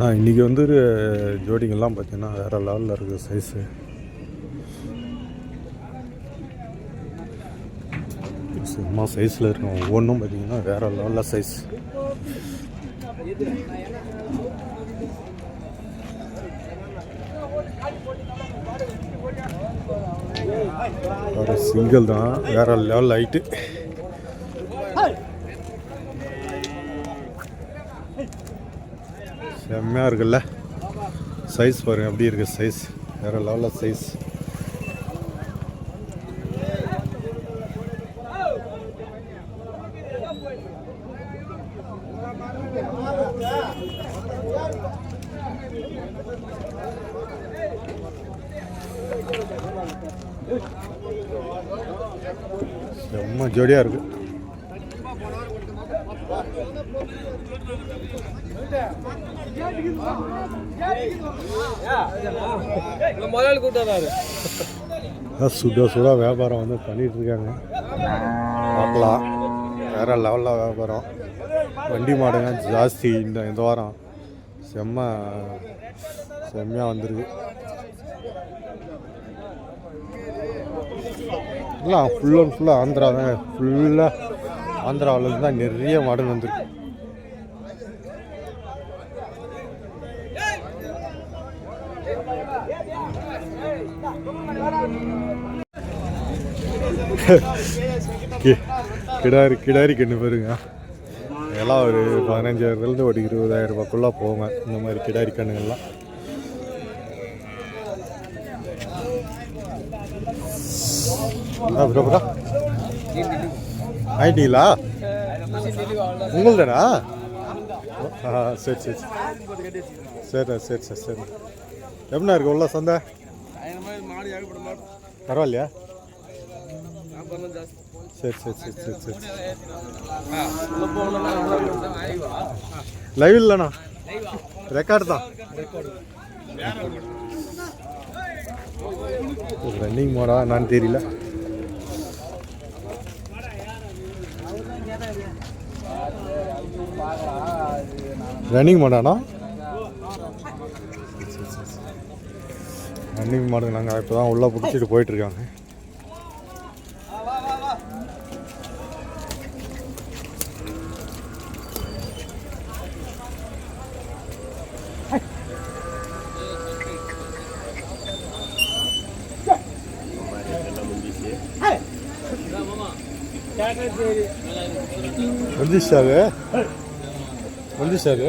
ஆ இன்றைக்கி வந்து ஜோடிங்கெல்லாம் பார்த்தீங்கன்னா வேறு லெவலில் இருக்குது சைஸு சும்மா சைஸில் இருக்கும் ஒவ்வொன்றும் பார்த்தீங்கன்னா வேறு லெவலில் சைஸ் ஒரு சிங்கிள் தான் வேறு லெவல் ஹைட்டு செம்மையாக இருக்குல்ல? சைஸ் பாருங்க எப்படி இருக்கு சைஸ் வேறு லெவலில் சைஸ் செம்ம ஜோடியாக இருக்குது சுட சுட வியாபாரம் வந்து பண்ணிட்டு இருக்காங்க பார்க்கலாம். வேற லெவலில் வியாபாரம். வண்டி மாடுங்க ஜாஸ்தி இந்த இந்த வாரம். செம்ம செம்மையாக வந்திருக்கு. எல்லாம் ஃபுல் அண்ட் ஃபுல்லாக ஆந்திரா தான் ஃபுல்லாக ஆந்திராவிலேருந்து தான் நிறைய மாடல் வந்திருக்கு. கிடாரி கிடாரி கண்ணு பாருங்க. எல்லாம் ஒரு பதினஞ்சாயிரத்துலேருந்து ஒரு இருபதாயிரம் ரூபாய்க்குள்ளே போங்க. இந்த மாதிரி கிடாரி கண்ணுங்கள்லாம் ப்ரோ ப்ரோ ஆயிட்டீங்களா? சரி சரி சரி. சரி சரி சரி. எப்படிண்ணா இருக்கு உள்ள சந்தை? பரவாயில்லையா சரி சரி சரி சரி சரி லைவ் இல்லைண்ணா ரெக்கார்டு தான் ரன்னிங் மோடா என்னன்னு தெரியல ரன்னிங் மாடாண்ணா ரன்னிங் மாடுங்க நாங்கள் இப்போ தான் உள்ளே பிடிச்சிட்டு போயிட்டுருக்காங்க. வந்துச்சு சார்?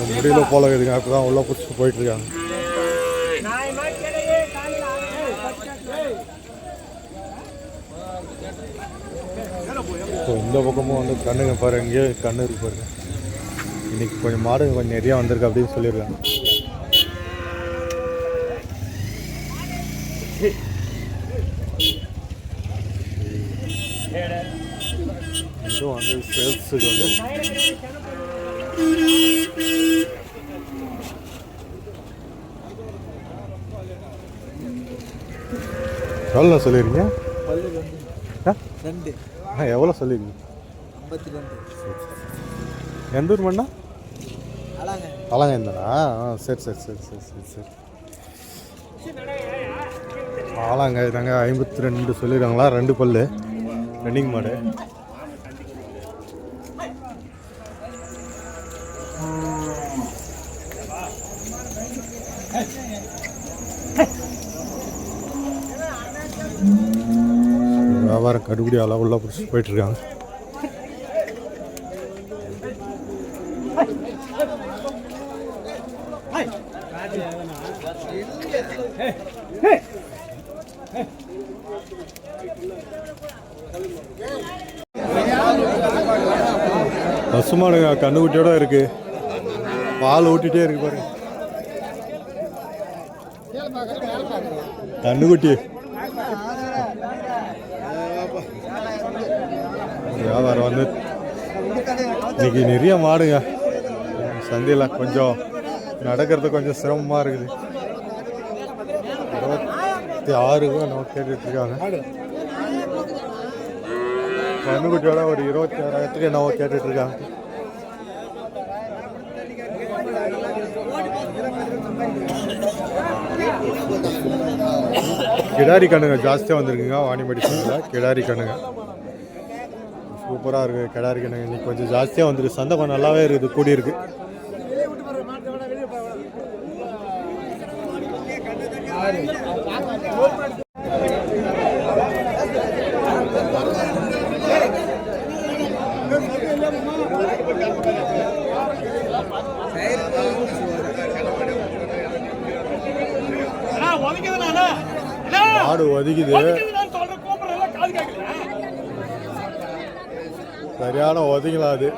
முடியல போல இருக்குதுங்க. அப்போ தான் உள்ளே பிடிச்சி போயிட்டுருக்காங்க இப்போ இந்த பக்கமும் வந்து கண்ணுங்க பாரு இங்கே கண்ணு இருக்கு பாருங்க. இன்னைக்கு கொஞ்சம் மாடு கொஞ்சம் நிறையா வந்திருக்கு அப்படின்னு சொல்லியிருக்காங்க. இதுவும் வந்து சேல்ஸுக்கு வந்து எவ்வளோ சொல்லியிருக்கீங்க? ஆ? ரெண்டு. ஆ எவ்வளோ சொல்லியிருக்கீங்க? ஐம்பத்தி ரெண்டு. எந்த ஊர் மண்ணா அழாங்க ஆலாங்கந்தானா ஆ சரி சரி சரி சரி சரி சரி. ஆலாங்க தாங்க ஐம்பத்தி ரெண்டு சொல்லிடுறாங்களா ரெண்டு பல்லு. ரன்னிங் மாடு கடுபடி அளவு உள்ள பிடிச்சி போயிட்டு இருக்காங்க பசுமாடுங்க கண்ணுக்குட்டியோட இருக்கு. பால் ஊட்டிட்டே இருக்கு பாருங்க கண்ணுக்குட்டி. வியாபாரம் வந்து இன்னைக்கு நிறைய மாடுங்க. சந்தையில் கொஞ்சம் நடக்கிறது கொஞ்சம் சிரமமாக இருக்குது. இருபத்தி ஆறு நம்ம கேட்டுட்ருக்காங்க. கண்ணுக்குட்டியோட ஒரு இருபத்தி ஆறாயிரத்துக்கு என்னவோ கேட்டுட்ருக்காங்க. கிடாரி கண்ணுங்க ஜாஸ்தியாக வந்திருக்குங்க. வாணிமடி சந்தையில் கிடாரி கண்ணுங்க. சூப்பராக இருக்குது கிடாரி கண்ணுங்க இன்னைக்கு கொஞ்சம் ஜாஸ்தியாக வந்திருக்கு. சந்தை கொஞ்சம் நல்லாவே இருக்குது கூடி இருக்கு. மாடு ஒதுக்குது சரியான ஒதுங்கலாம் அது?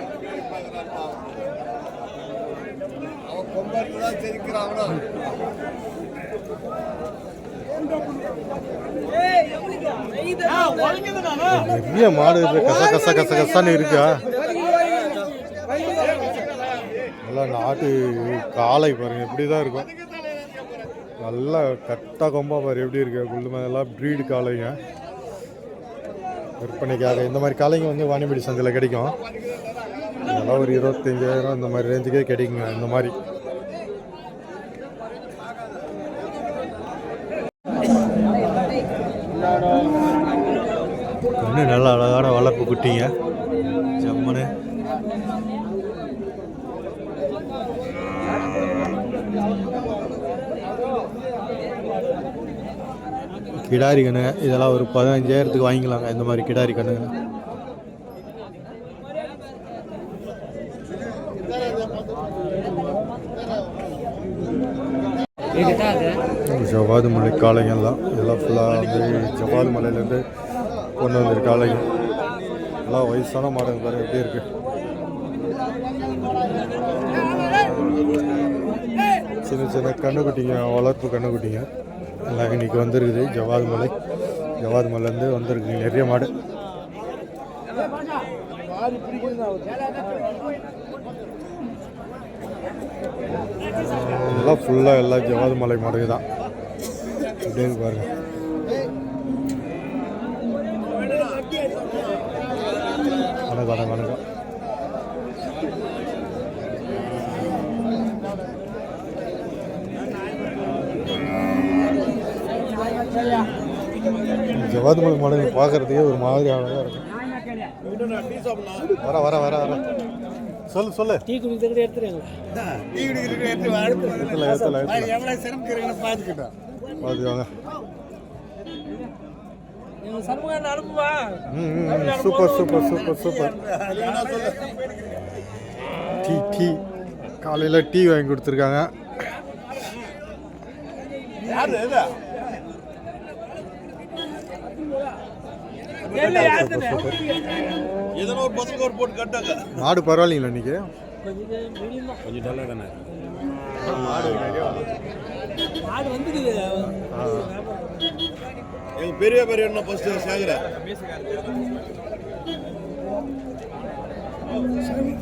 நிறைய மாடு கச கச கச கசன்னு இருக்கா? நல்லா நாட்டு காளை பாருங்க இப்படி தான் இருக்கும். நல்லா கட்டா கொம்பா பாரு எப்படி இருக்கு? குள்ளு மேலாம் ப்ரீடு காளைங்க. விற்பனைக்காக. இந்த மாதிரி காளைங்க வந்து வாணிபடி சந்தையில் கிடைக்கும். இதெல்லாம் ஒரு இருபத்தஞ்சாயிரம் இந்த மாதிரி ரேஞ்சுக்கே கிடைக்குங்க இந்த மாதிரி. இன்னும் நல்ல அழகான வளர்ப்பு குட்டிங்க. ஜம்முன்னு கிடாரி கண்ணுங்க இதெல்லாம் ஒரு பதினஞ்சாயிரத்துக்கு வாங்கிக்கலாங்க இந்த மாதிரி கிடாரி கண்ணுங்க. ஜவாது மலை காளைங்கெல்லாம் இதெல்லாம் ஃபுல்லாக வந்து ஜவாது மலையிலேருந்து கொண்டு வந்திருக்க காளைங்க எல்லாம் வயசான மாடுங்க பாருங்க எப்படி இருக்கு. சின்ன சின்ன கண்ணுக்குட்டிங்க வளர்ப்பு கண்ணுக்குட்டிங்க. எல்லாம் இன்னைக்கு வந்திருக்குது. ஜவாது மலை. ஜவாது மலைலேருந்து வந்திருக்கு நிறைய மாடு. எல்லாம் ஃபுல்லாக எல்லாம் ஜவாது மலை மாடுங்க தான். அப்படின்னு பாருங்கள் ஜவாது மலை மாடு பார்க்கறதுக்கே ஒரு மாதிரி அழகாக இருக்கும் வர வர வர வர. சொல்லு சொல்லு. டீ குடிக்கிறது எடுத்துருங்க. ஏத்தல ஏத்தல ஏத்தல எவ்வளோ சிரமம் இருக்குன்னு பார்த்துக்கிட்டோம். பார்த்துக்கோங்க. Super super super super. Tea tea. காலையில் டீ வாங்கி கொடுத்துருக்காங்க சூப்பர் சூப்பர் எதனா ஒரு பசங்க ஒரு போட்டு கட்டாங்க மாடு பரவாயில்லைங்களா இன்னைக்கு? கொஞ்சம் டல்லாக தானே. எங்க பெரிய பெரிய என்ன ஃபர்ஸ்ட் சேகர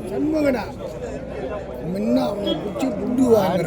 சண்முகடா முன்ன அவங்க பிடிச்சி புட்டு வாங்க